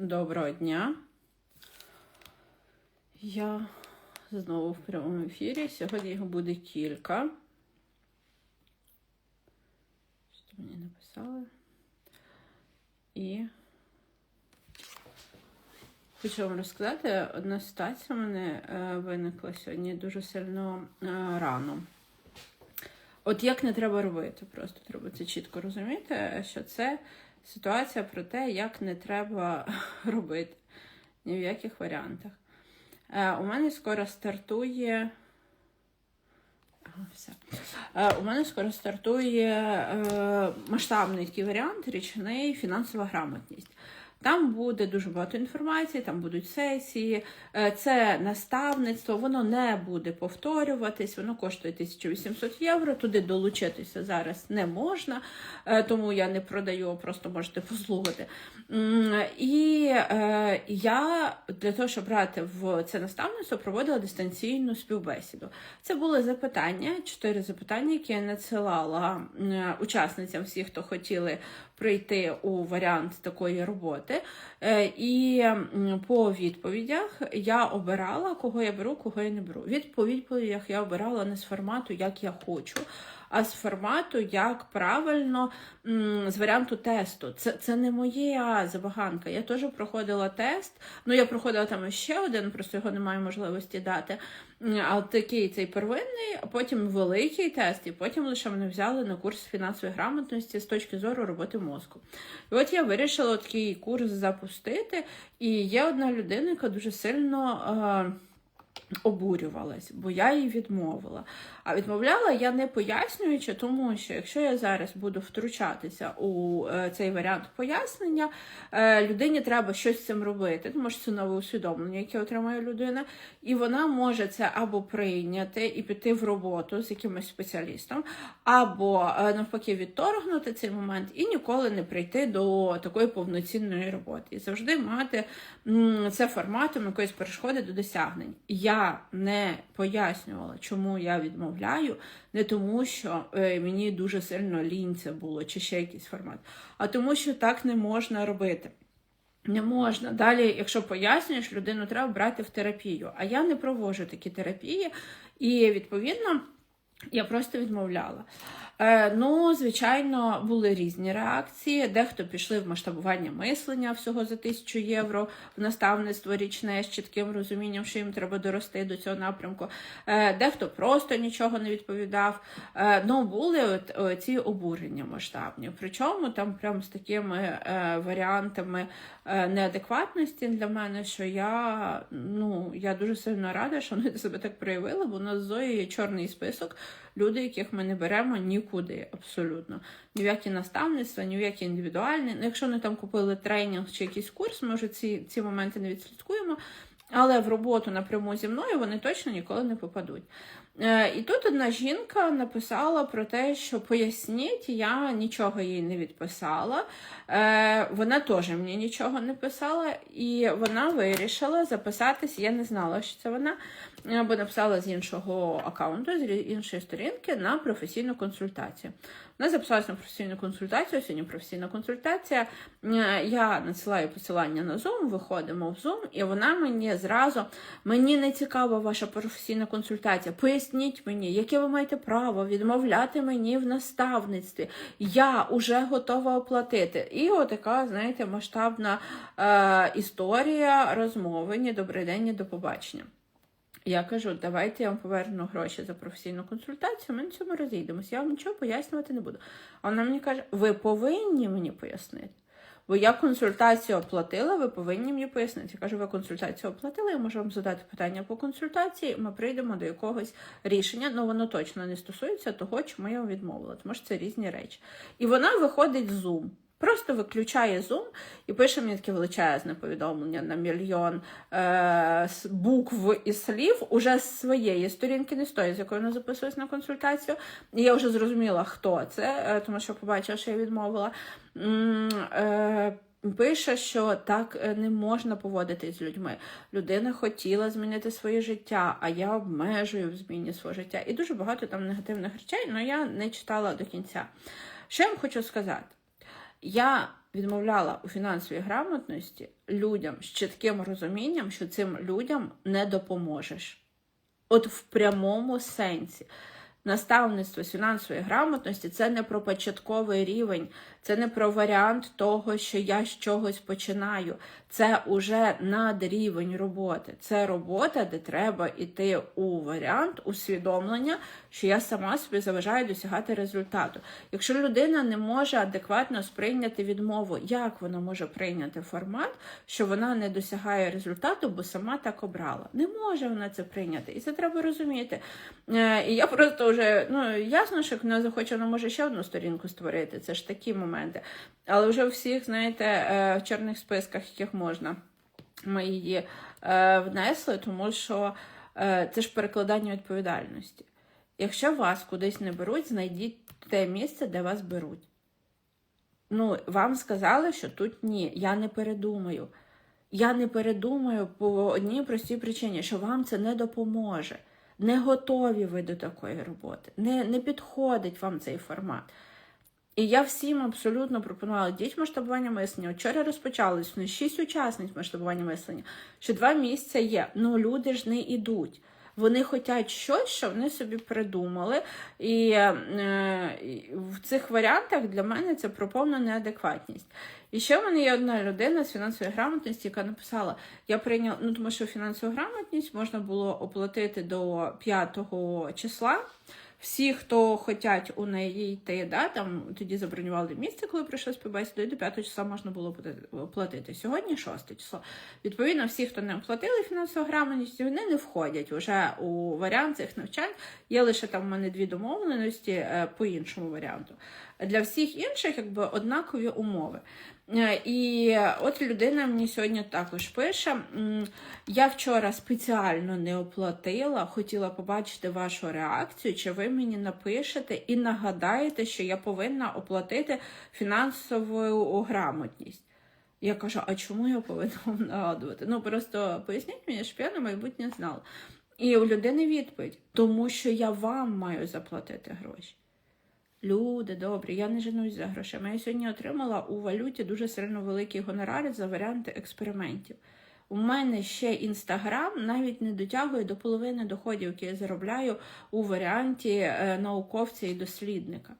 Доброго дня. Я знову в прямому ефірі. Сьогодні його буде кілька. Що мені написали? І хочу вам розказати, одна ситуація в мене е, виникла сьогодні дуже сильно е, рано. От як не треба робити, просто треба це чітко розуміти, що це ситуація про те, як не треба робити ні в яких варіантах. Е, у мене скоро стартує. Все. Е, у мене скоро стартує е, масштабний такий варіант річний фінансова грамотність. Там буде дуже багато інформації, там будуть сесії, е, це наставництво, воно не буде повторюватись, воно коштує 1800 євро. Туди долучитися зараз не можна, е, тому я не продаю, просто можете послухати. І е, я для того, щоб брати в це наставництво, проводила дистанційну співбесіду. Це були запитання, чотири запитання, які я надсилала учасницям всіх, хто хотіли прийти у варіант такої роботи. Е, І по відповідях я обирала, кого я беру, кого я не беру. Від по відповідях я обирала не з формату, як я хочу. А з формату, як правильно з варіанту тесту. Це, це не моя забаганка. Я теж проходила тест. Ну, я проходила там ще один, просто його немає можливості дати. А такий цей первинний, а потім великий тест, і потім лише мене взяли на курс фінансової грамотності з точки зору роботи мозку. І от я вирішила такий курс запустити, і є одна людина, яка дуже сильно. Обурювалась, бо я їй відмовила. А відмовляла я не пояснюючи, тому що якщо я зараз буду втручатися у е, цей варіант пояснення, е, людині треба щось з цим робити, тому що це нове усвідомлення, яке отримає людина, і вона може це або прийняти і піти в роботу з якимось спеціалістом, або е, навпаки відторгнути цей момент і ніколи не прийти до такої повноцінної роботи. І завжди мати це форматом якоїсь перешкоди до досягнень. Я не пояснювала, чому я відмовляю, не тому, що е, мені дуже сильно лінь це було, чи ще якийсь формат, а тому, що так не можна робити. Не можна. Далі, якщо пояснюєш, людину треба брати в терапію. А я не проводжу такі терапії, і відповідно я просто відмовляла. Е, ну, звичайно, були різні реакції. Дехто пішли в масштабування мислення всього за тисячу євро, в наставництво річне з чітким розумінням, що їм треба дорости до цього напрямку. Е, дехто просто нічого не відповідав. Е, ну, були от, ці обурення масштабні. Причому там прям з такими варіантами неадекватності для мене, що я, ну, я дуже сильно рада, що вони себе так проявили, бо у нас з Зої є чорний список. Люди, яких ми не беремо нікуди, абсолютно. Ні в які наставництва, ні в які індивідуальні. Ну, якщо вони там купили тренінг чи якийсь курс, ми вже ці, ці моменти не відслідкуємо. Але в роботу напряму зі мною вони точно ніколи не попадуть. Е, і тут одна жінка написала про те, що поясніть, я нічого їй не відписала. Е, вона теж мені нічого не писала, і вона вирішила записатися. Я не знала, що це вона, е, бо написала з іншого аккаунту, з іншої сторінки на професійну консультацію. Вона записалася на професійну консультацію, сьогодні професійна консультація. Я надсилаю посилання на Zoom, виходимо в Zoom, і вона мені зразу мені не цікава ваша професійна консультація. Поясніть мені, яке ви маєте право відмовляти мені в наставництві. Я вже готова оплатити. І отака, знаєте, масштабна е, історія розмови. Ні, добрий день, ні до побачення. Я кажу, давайте я вам поверну гроші за професійну консультацію, ми на цьому розійдемося. Я вам нічого пояснювати не буду. А вона мені каже, ви повинні мені пояснити. Бо я консультацію оплатила, ви повинні мені пояснити. Я кажу, ви консультацію оплатили, я можу вам задати питання по консультації, ми прийдемо до якогось рішення. Ну воно точно не стосується того, чому я вам відмовила, тому що це різні речі. І вона виходить з Zoom. Просто виключає Zoom і пише мені таке величезне повідомлення на мільйон е- букв і слів уже з своєї сторінки, не з тої, з якої вона записується на консультацію. І я вже зрозуміла, хто це, е, тому що побачила, що я відмовила. Е- Пише, що так е, не можна поводитись з людьми. Людина хотіла змінити своє життя, а я обмежую в зміні свого життя. І дуже багато там негативних речей, але я не читала до кінця. Що я вам хочу сказати? Я відмовляла у фінансовій грамотності людям з чітким розумінням, що цим людям не допоможеш. От в прямому сенсі. Наставництво з фінансової грамотності це не про початковий рівень, це не про варіант того, що я з чогось починаю. Це уже надрівень роботи. Це робота, де треба йти у варіант усвідомлення, що я сама собі заважаю досягати результату. Якщо людина не може адекватно сприйняти відмову, як вона може прийняти формат, що вона не досягає результату, бо сама так обрала. Не може вона це прийняти. І це треба розуміти. Е, І я просто вже ну ясно, що вона захоче, вона може ще одну сторінку створити. Це ж такі моменти. Але вже у всіх, знаєте, е, в чорних списках, яких можна, ми її е, внесли, тому що е, це ж перекладання відповідальності. Якщо вас кудись не беруть, знайдіть те місце, де вас беруть. Ну, вам сказали, що тут ні, я не передумаю. Я не передумаю по одній простій причині, що вам це не допоможе. Не готові ви до такої роботи, не, не підходить вам цей формат. І я всім абсолютно пропонувала діть масштабування мислення. Вчора розпочалось вони шість учасниць масштабування мислення, що два місця є. Ну люди ж не йдуть. Вони хочуть щось, що вони собі придумали. Е, і в цих варіантах для мене це про повну неадекватність. І ще в мене є одна людина з фінансової грамотності, яка написала: я прийняла, ну тому що фінансову грамотність можна було оплатити до 5 числа. Всі, хто хочуть у неї йти, да, там тоді забронювали місце, коли прийшли співбесіду, і до 5 числа можна було платити. Сьогодні 6 число. Відповідно, всі, хто не оплатили фінансову грамотність, вони не входять вже у варіант цих навчань. Є лише там в мене дві домовленості е, по іншому варіанту. Для всіх інших якби однакові умови. Е, і от людина мені сьогодні також пише: я вчора спеціально не оплатила, хотіла побачити вашу реакцію, чи ви мені напишете і нагадаєте, що я повинна оплатити фінансову грамотність. Я кажу, а чому я повинна вам нагадувати? Ну просто поясніть мені, щоб я на майбутнє знала. І у людини відповідь, тому що я вам маю заплатити гроші. Люди, добрі, я не женусь за грошима. Я сьогодні отримала у валюті дуже сильно великі гонорари за варіанти експериментів. У мене ще інстаграм навіть не дотягує до половини доходів, які я заробляю у варіанті е, науковця і дослідника.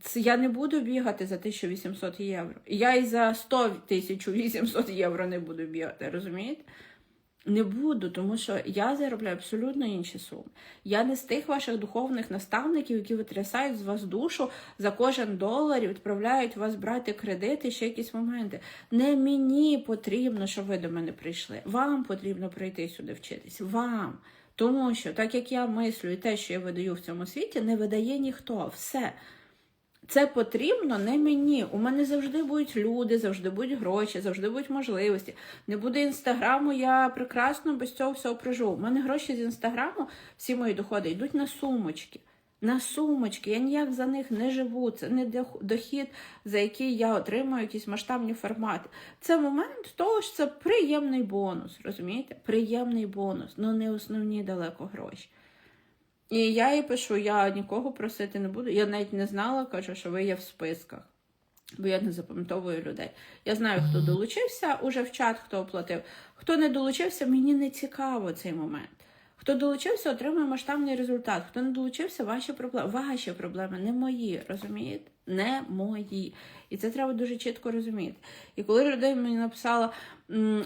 Це я не буду бігати за 1800 євро. Я і за 100 800 євро не буду бігати, розумієте? Не буду, тому що я заробляю абсолютно інші суми. Я не з тих ваших духовних наставників, які витрясають з вас душу за кожен долар і відправляють вас брати кредити, ще якісь моменти. Не мені потрібно, щоб ви до мене прийшли. Вам потрібно прийти сюди вчитись. Вам. Тому що, так як я мислю і те, що я видаю в цьому світі, не видає ніхто. Все. Це потрібно не мені. У мене завжди будуть люди, завжди будуть гроші, завжди будуть можливості. Не буде інстаграму, я прекрасно без цього всього проживу. У мене гроші з інстаграму, всі мої доходи йдуть на сумочки. На сумочки, я ніяк за них не живу. Це не дохід, за який я отримую якісь масштабні формати. Це момент того, що це приємний бонус. Розумієте? Приємний бонус, але не основні далеко гроші. І я їй пишу, я нікого просити не буду. Я навіть не знала, кажу, що ви є в списках, бо я не запам'ятовую людей. Я знаю, хто долучився уже в чат, хто оплатив. Хто не долучився, мені не цікаво цей момент. Хто долучився, отримує масштабний результат. Хто не долучився, ваші проблеми. Ваші проблеми, не мої, розумієте? Не мої. І це треба дуже чітко розуміти. І коли людина мені написала,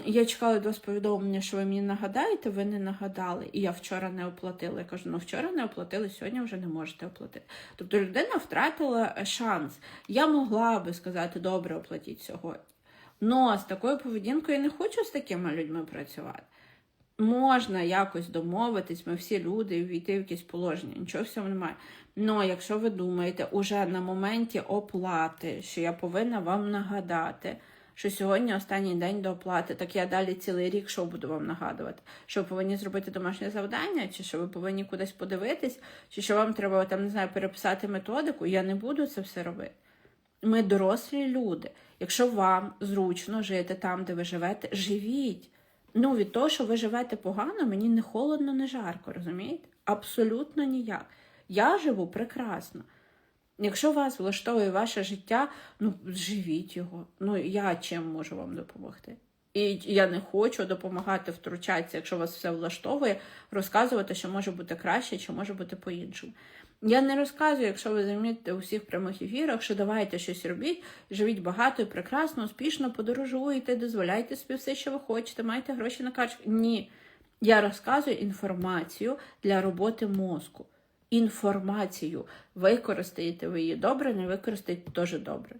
я чекала до вас повідомлення, що ви мені нагадаєте, ви не нагадали. І я вчора не оплатила. Я кажу, ну вчора не оплатили, сьогодні вже не можете оплатити. Тобто людина втратила шанс. Я могла би сказати, добре, оплатіть сьогодні. Но з такою поведінкою я не хочу з такими людьми працювати. Можна якось домовитись, ми всі люди війти в якесь положення, нічого всього немає. Ну, якщо ви думаєте, уже на моменті оплати, що я повинна вам нагадати, що сьогодні останній день до оплати, так я далі цілий рік що буду вам нагадувати? Що ви повинні зробити домашнє завдання, чи що ви повинні кудись подивитись, чи що вам треба там, не знаю, переписати методику, я не буду це все робити. Ми дорослі люди. Якщо вам зручно жити там, де ви живете, живіть. Ну, від того, що ви живете погано, мені не холодно, не жарко, розумієте? Абсолютно ніяк. Я живу прекрасно. Якщо вас влаштовує ваше життя, ну живіть його. Ну я чим можу вам допомогти? І я не хочу допомагати втручатися, якщо вас все влаштовує, розказувати, що може бути краще, чи може бути по-іншому. Я не розказую, якщо ви замітите у всіх прямих ефірах, що давайте щось робіть, живіть багато і прекрасно, успішно подорожуйте, дозволяйте собі все, що ви хочете, майте гроші на карточку. Ні. Я розказую інформацію для роботи мозку. Інформацію. Використаєте ви її добре, не використаєте теж добре.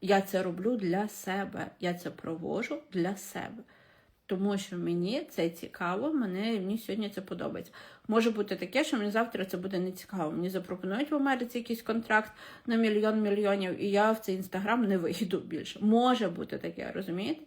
Я це роблю для себе. Я це провожу для себе. Тому що мені це цікаво, мене, мені сьогодні це подобається. Може бути таке, що мені завтра це буде не цікаво. Мені запропонують в Америці якийсь контракт на мільйон мільйонів, і я в цей інстаграм не вийду більше. Може бути таке, розумієте?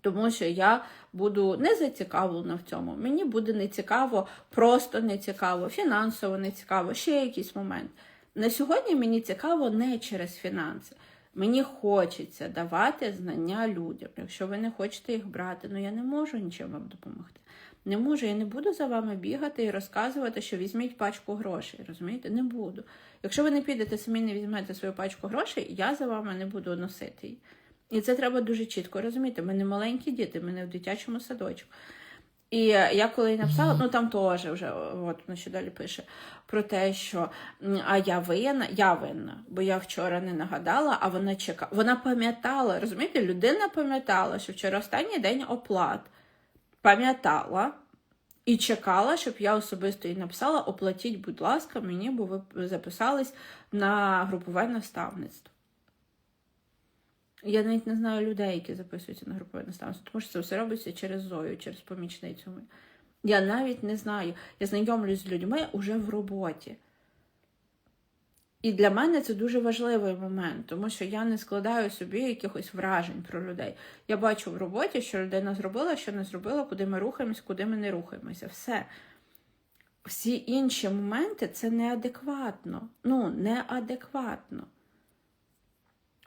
Тому що я буду не зацікавлена в цьому. Мені буде не цікаво, просто не цікаво, фінансово не цікаво, ще якийсь момент. На сьогодні мені цікаво не через фінанси. Мені хочеться давати знання людям. Якщо ви не хочете їх брати, ну я не можу нічим вам допомогти. Не можу, я не буду за вами бігати і розказувати, що візьміть пачку грошей. Розумієте? Не буду. Якщо ви не підете самі не візьмете свою пачку грошей, я за вами не буду носити її. І це треба дуже чітко розуміти. Ми не маленькі діти, ми не в дитячому садочку. І я коли написала, ну там теж вже от вона ще далі пише про те, що а я винна, я винна, бо я вчора не нагадала, а вона чекала. Вона пам'ятала, розумієте, людина пам'ятала, що вчора останній день оплат. Пам'ятала і чекала, щоб я особисто їй написала: оплатіть, будь ласка, мені, бо ви записались на групове наставництво. Я навіть не знаю людей, які записуються на групове наставництво, тому що це все робиться через Зою, через помічницю. Я навіть не знаю. Я знайомлюсь з людьми уже в роботі. І для мене це дуже важливий момент, тому що я не складаю собі якихось вражень про людей. Я бачу в роботі, що людина зробила, що не зробила, куди ми рухаємось, куди ми не рухаємося. Все. Всі інші моменти це неадекватно. Ну, неадекватно.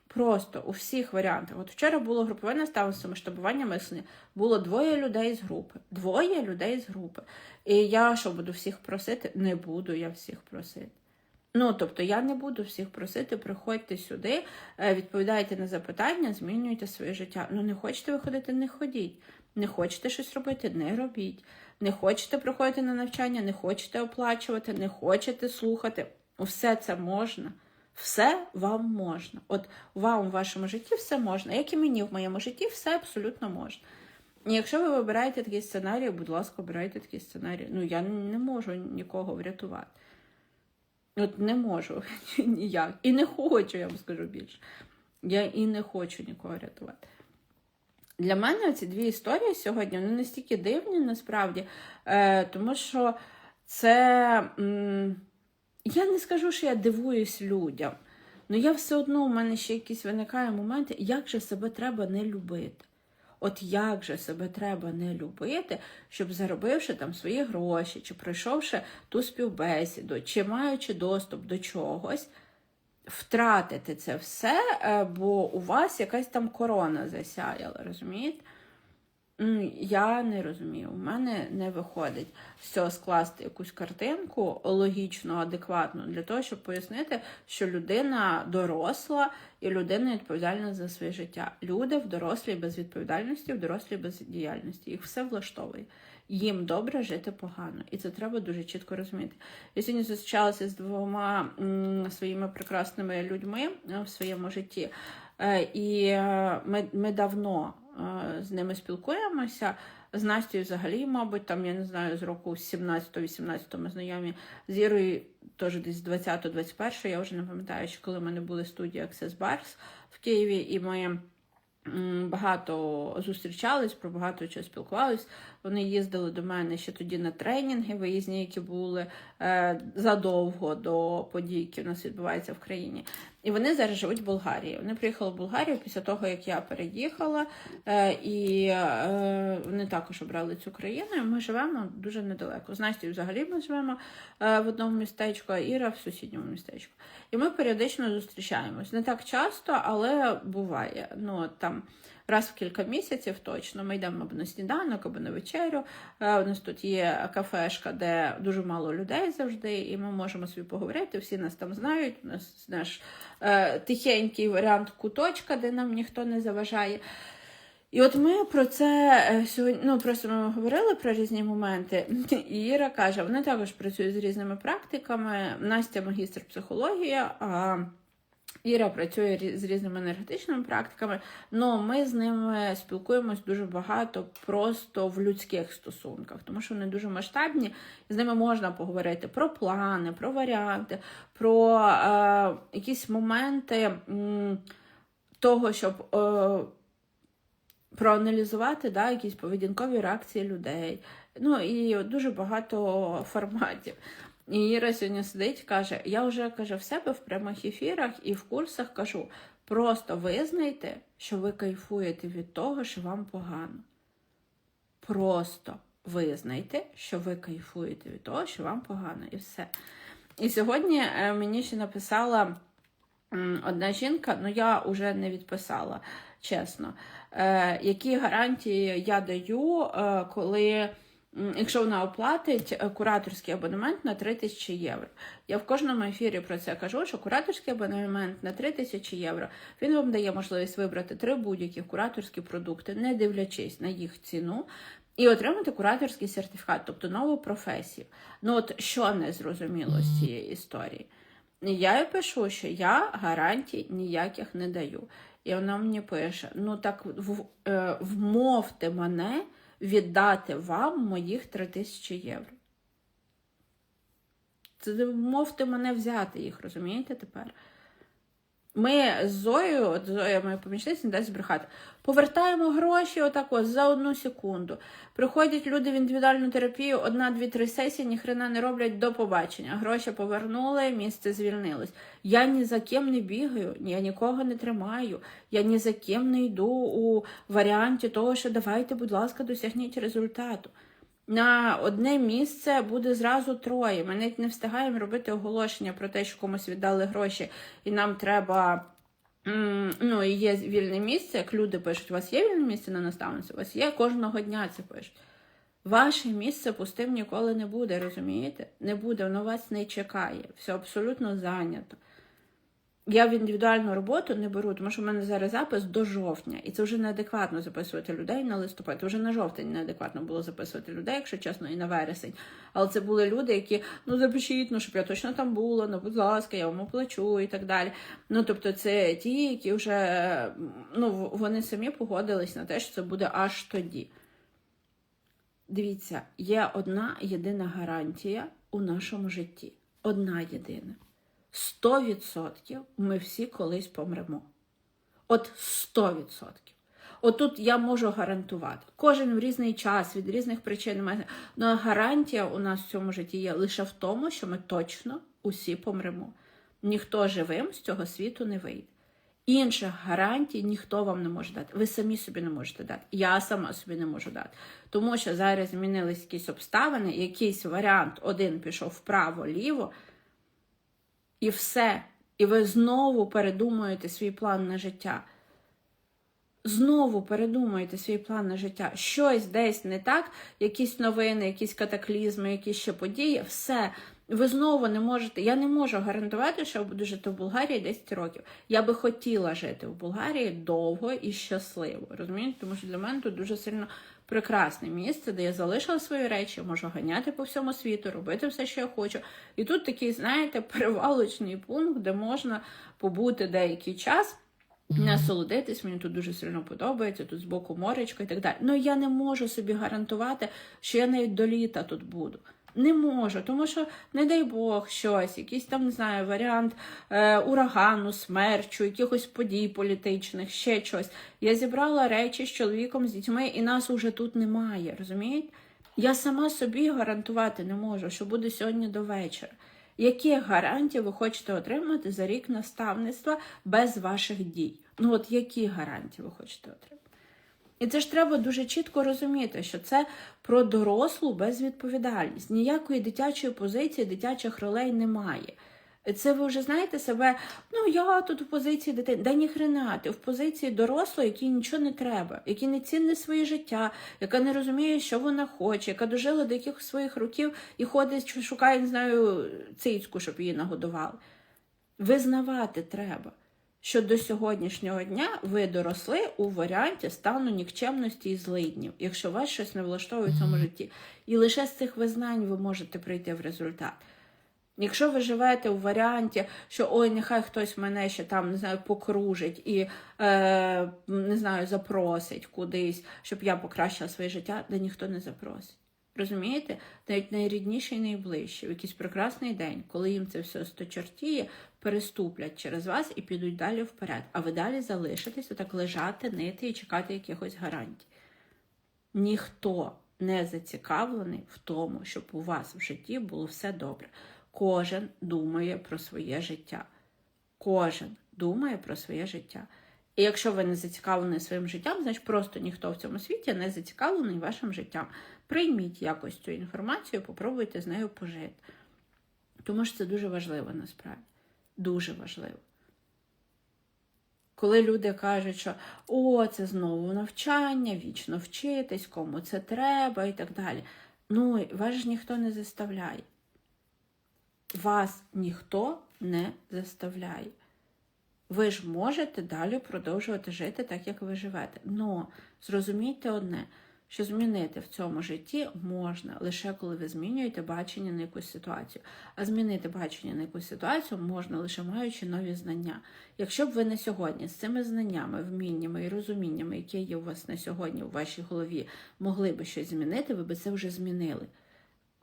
Просто у всіх варіантах. От вчора було групове наставництво масштабування мислення. Було двоє людей з групи. Двоє людей з групи. І я що буду всіх просити? Не буду я всіх просити. Ну, тобто, я не буду всіх просити, приходьте сюди, е, відповідайте на запитання, змінюйте своє життя. Ну, не хочете виходити, не ходіть. Не хочете щось робити, не робіть. Не хочете приходити на навчання, не хочете оплачувати, не хочете слухати. Все це можна. Все вам можна. От вам в вашому житті все можна, як і мені в моєму житті, все абсолютно можна. І якщо ви вибираєте такий сценарій, будь ласка, обирайте такий сценарій. Ну, я не можу нікого врятувати. От не можу ніяк. І не хочу, я вам скажу більше. Я і не хочу нікого рятувати. Для мене ці дві історії сьогодні вони настільки дивні, насправді, е, тому що це. М я не скажу, що я дивуюсь людям, але я все одно у мене ще якісь виникає моменти, як же себе треба не любити. От як же себе треба не любити, щоб заробивши там свої гроші, чи пройшовши ту співбесіду, чи маючи доступ до чогось, втратити це все, е, бо у вас якась там корона засяяла, розумієте? Я не розумію, у мене не виходить цього скласти якусь картинку логічно, адекватну, для того, щоб пояснити, що людина доросла і людина відповідальна за своє життя. Люди в дорослій безвідповідальності, в дорослій бездіяльності. Їх все влаштовує. Їм добре жити погано. І це треба дуже чітко розуміти. Я сьогодні зустрічалася з двома своїми прекрасними людьми е, в своєму житті, е, і е, ми, ми давно. Е, з ними спілкуємося. З Настю взагалі, мабуть, там, я не знаю, з року 17-18 ми знайомі. З Ірою теж десь 20-21, я вже не пам'ятаю, що коли в мене були студії Access Bars в Києві, і ми багато зустрічались, про багато чого спілкувались. Вони їздили до мене ще тоді на тренінги, виїзні, які були е, задовго до подій, які в нас відбуваються в країні. І вони зараз живуть в Болгарії. Вони приїхали в Болгарію після того, як я переїхала, е, і е, вони також обрали цю країну. і Ми живемо дуже недалеко. З Настю взагалі ми живемо е, в одному містечку, а Іра в сусідньому містечку. І ми періодично зустрічаємось. Не так часто, але буває. Ну, там раз в кілька місяців точно. Ми йдемо або на сніданок, або на вечерю. Е, У нас тут є кафешка, де дуже мало людей завжди, і ми можемо собі поговорити. Всі нас там знають. У нас наш е, тихенький варіант куточка, де нам ніхто не заважає. І от ми про це е, сьогодні ну просто ми говорили про різні моменти. І Іра каже, вони також працюють з різними практиками. Настя магістр психологія, а Іра працює з різними енергетичними практиками. але ми з ними спілкуємось дуже багато просто в людських стосунках, тому що вони дуже масштабні. З ними можна поговорити про плани, про варіанти, про е, якісь моменти м, того, щоб. Е, проаналізувати да, якісь поведінкові реакції людей. Ну і дуже багато форматів. І Іра сьогодні сидить каже: я вже каже, в себе в прямих ефірах і в курсах кажу: просто визнайте, що ви кайфуєте від того, що вам погано. Просто визнайте, що ви кайфуєте від того, що вам погано, і все. І сьогодні е, мені ще написала одна жінка, ну я вже не відписала, чесно. Е, які гарантії я даю, е, коли, якщо вона оплатить е, кураторський абонемент на 3 тисячі євро. Я в кожному ефірі про це кажу, що кураторський абонемент на 3 тисячі євро він вам дає можливість вибрати три будь-які кураторські продукти, не дивлячись на їх ціну. І отримати кураторський сертифікат, тобто нову професію. Ну от що не зрозуміло з цієї історії? Я їй пишу, що я гарантій ніяких не даю. І вона мені пише: ну так е, вмовте мене віддати вам моїх 3 тисячі євро. Це мовте мене взяти їх, розумієте тепер? Ми з Зоєю, от Зоя моя помічниця, не дасть збрехати, повертаємо гроші отак ось за одну секунду. Приходять люди в індивідуальну терапію, одна, дві, три сесії, ніхрена не роблять до побачення. Гроші повернули, місце звільнилось. Я ні за ким не бігаю, я нікого не тримаю, я ні за ким не йду у варіанті того, що давайте, будь ласка, досягніть результату. На одне місце буде зразу троє. Ми навіть не встигаємо робити оголошення про те, що комусь віддали гроші, і нам треба. Ну, і є вільне місце, як люди пишуть, у вас є вільне місце на наставниці? У вас є кожного дня це пишуть. Ваше місце пустим ніколи не буде, розумієте? Не буде, воно вас не чекає. Все абсолютно зайнято. Я в індивідуальну роботу не беру, тому що в мене зараз запис до жовтня, і це вже неадекватно записувати людей на листопад. Вже на жовтень неадекватно було записувати людей, якщо чесно, і на вересень. Але це були люди, які ну запишіть, ну щоб я точно там була, ну будь ласка, я вам оплачу і так далі. Ну тобто, це ті, які вже ну вони самі погодились на те, що це буде аж тоді. Дивіться, є одна єдина гарантія у нашому житті. Одна єдина. 100% ми всі колись помремо. От 100%. Отут я можу гарантувати. Кожен в різний час, від різних причин. має- Ну, гарантія у нас в цьому житті є лише в тому, що ми точно усі помремо. Ніхто живим з цього світу не вийде. Інших гарантій ніхто вам не може дати. Ви самі собі не можете дати. Я сама собі не можу дати. Тому що зараз змінились якісь обставини, якийсь варіант один пішов вправо-ліво, і все. І ви знову передумуєте свій план на життя. Знову передумуєте свій план на життя. Щось десь не так, якісь новини, якісь катаклізми, якісь ще події, все. Ви знову не можете. Я не можу гарантувати, що я буду жити в Болгарії 10 років. Я би хотіла жити в Болгарії довго і щасливо. Розумієте? Тому що для мене тут дуже сильно прекрасне місце, де я залишила свої речі, можу ганяти по всьому світу, робити все, що я хочу. І тут такий, знаєте, перевалочний пункт, де можна побути деякий час. Насолодитись, мені тут дуже сильно подобається, тут збоку моречко і так далі. Ну я не можу собі гарантувати, що я навіть до літа тут буду. Не можу, тому що, не дай Бог, щось, якийсь там, не знаю, варіант е, урагану, смерчу, якихось подій політичних, ще щось. Я зібрала речі з чоловіком, з дітьми, і нас уже тут немає, розумієте? Я сама собі гарантувати не можу, що буде сьогодні до вечора. Які гарантії ви хочете отримати за рік наставництва без ваших дій? Ну от які гарантії ви хочете отримати? І це ж треба дуже чітко розуміти, що це про дорослу безвідповідальність. Ніякої дитячої позиції, дитячих ролей немає. Це ви вже знаєте себе, ну я тут в позиції дитини. Да ніхрена, ти в позиції дорослої, якій нічого не треба, якій не цінне своє життя, яка не розуміє, що вона хоче, яка дожила до якихось своїх років і ходить, шукає, не знаю, цицьку, щоб її нагодували. Визнавати треба, що до сьогоднішнього дня ви доросли у варіанті стану нікчемності і злиднів, якщо вас щось не влаштовує в цьому житті. І лише з цих визнань ви можете прийти в результат. Якщо ви живете у варіанті, що ой, нехай хтось мене ще там не знаю, покружить і е, не знаю, запросить кудись, щоб я покращила своє життя, де ніхто не запросить. Розумієте? Навіть найрідніші і найближчі, в якийсь прекрасний день, коли їм це все сточертіє, переступлять через вас і підуть далі вперед. А ви далі залишитесь отак лежати, нити і чекати якихось гарантій. Ніхто не зацікавлений в тому, щоб у вас в житті було все добре. Кожен думає про своє життя. Кожен думає про своє життя. І якщо ви не зацікавлені своїм життям, значить просто ніхто в цьому світі не зацікавлений вашим життям. Прийміть якось цю інформацію, попробуйте з нею пожити. Тому що це дуже важливо насправді. Дуже важливо. Коли люди кажуть, що о, це знову навчання, вічно вчитись, кому це треба і так далі. Ну, вас ж ніхто не заставляє. Вас ніхто не заставляє. Ви ж можете далі продовжувати жити так, як ви живете. Но зрозумійте одне, що змінити в цьому житті можна лише коли ви змінюєте бачення на якусь ситуацію. А змінити бачення на якусь ситуацію можна лише маючи нові знання. Якщо б ви на сьогодні з цими знаннями, вміннями і розуміннями, які є у вас на сьогодні у вашій голові, могли би щось змінити, ви би це вже змінили.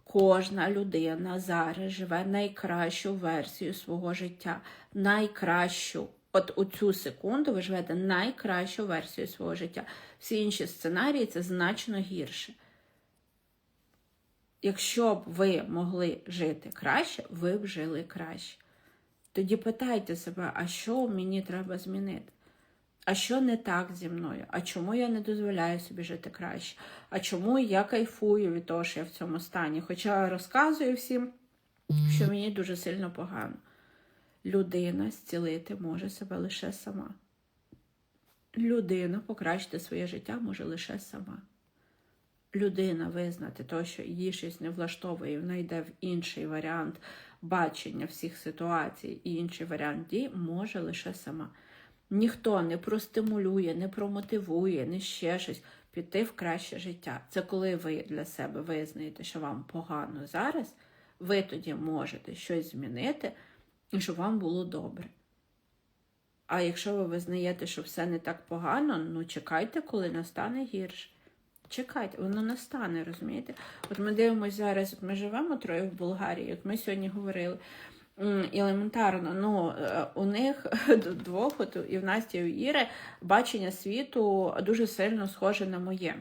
Кожна людина зараз живе найкращу версію свого життя. Найкращу. От у цю секунду ви живете найкращу версію свого життя. Всі інші сценарії це значно гірше. Якщо б ви могли жити краще, ви б жили краще. Тоді питайте себе, а що мені треба змінити? А що не так зі мною? А чому я не дозволяю собі жити краще? А чому я кайфую від того, що я в цьому стані? Хоча розказую всім, що мені дуже сильно погано. Людина зцілити може себе лише сама. Людина покращити своє життя може лише сама. Людина визнати те, що її щось не влаштовує, і вона йде в інший варіант бачення всіх ситуацій і інший варіант дій може лише сама. Ніхто не простимулює, не промотивує, не ще щось піти в краще життя. Це коли ви для себе визнаєте, що вам погано зараз, ви тоді можете щось змінити, і щоб вам було добре. А якщо ви визнаєте, що все не так погано, ну чекайте, коли настане гірше. Чекайте, воно настане, розумієте? От ми дивимося зараз, ми живемо троє в Болгарії, от ми сьогодні говорили. Елементарно, ну е, у них двох, от і в Насті, і в Іри, бачення світу дуже сильно схоже на моє.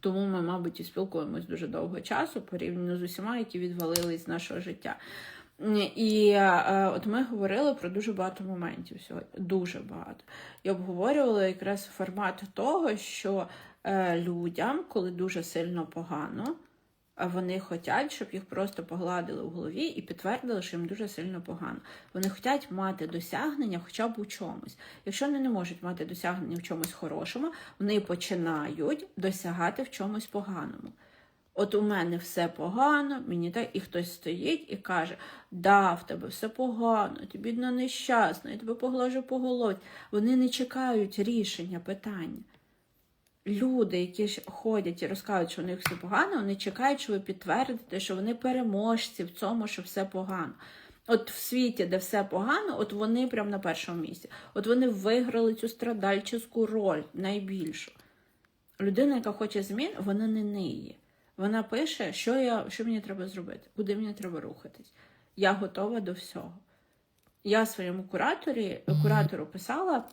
Тому ми, мабуть, і спілкуємось дуже довго часу порівняно з усіма, які відвалились з нашого життя. І е, от ми говорили про дуже багато моментів сьогодні. Дуже багато. І обговорювали якраз формат того, що е, людям, коли дуже сильно погано, а вони хочуть, щоб їх просто погладили в голові і підтвердили, що їм дуже сильно погано. Вони хочуть мати досягнення хоча б у чомусь. Якщо вони не можуть мати досягнення в чомусь хорошому, вони починають досягати в чомусь поганому. От у мене все погано, мені так, і хтось стоїть і каже: Да, в тебе все погано, ти бідна нещасна, я тебе поглажу по голові. Вони не чекають рішення питання. Люди, які ходять і розказують, що у них все погано, вони чекають, що ви підтвердите, що вони переможці в цьому, що все погано. От в світі, де все погано, от вони прямо на першому місці. От вони виграли цю страдальчиську роль найбільшу. Людина, яка хоче змін, вона не ниє. Вона пише, що, я, що мені треба зробити, куди мені треба рухатись. Я готова до всього. Я своєму кураторі, куратору писала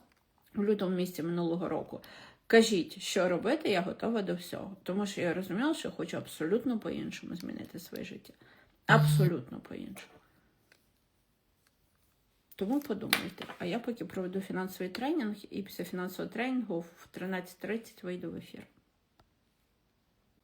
в лютому місяці минулого року. Кажіть, що робити, я готова до всього. Тому що я розуміла, що хочу абсолютно по-іншому змінити своє життя. Абсолютно по-іншому. Тому подумайте. А я поки проведу фінансовий тренінг і після фінансового тренінгу в 13.30 вийду в ефір.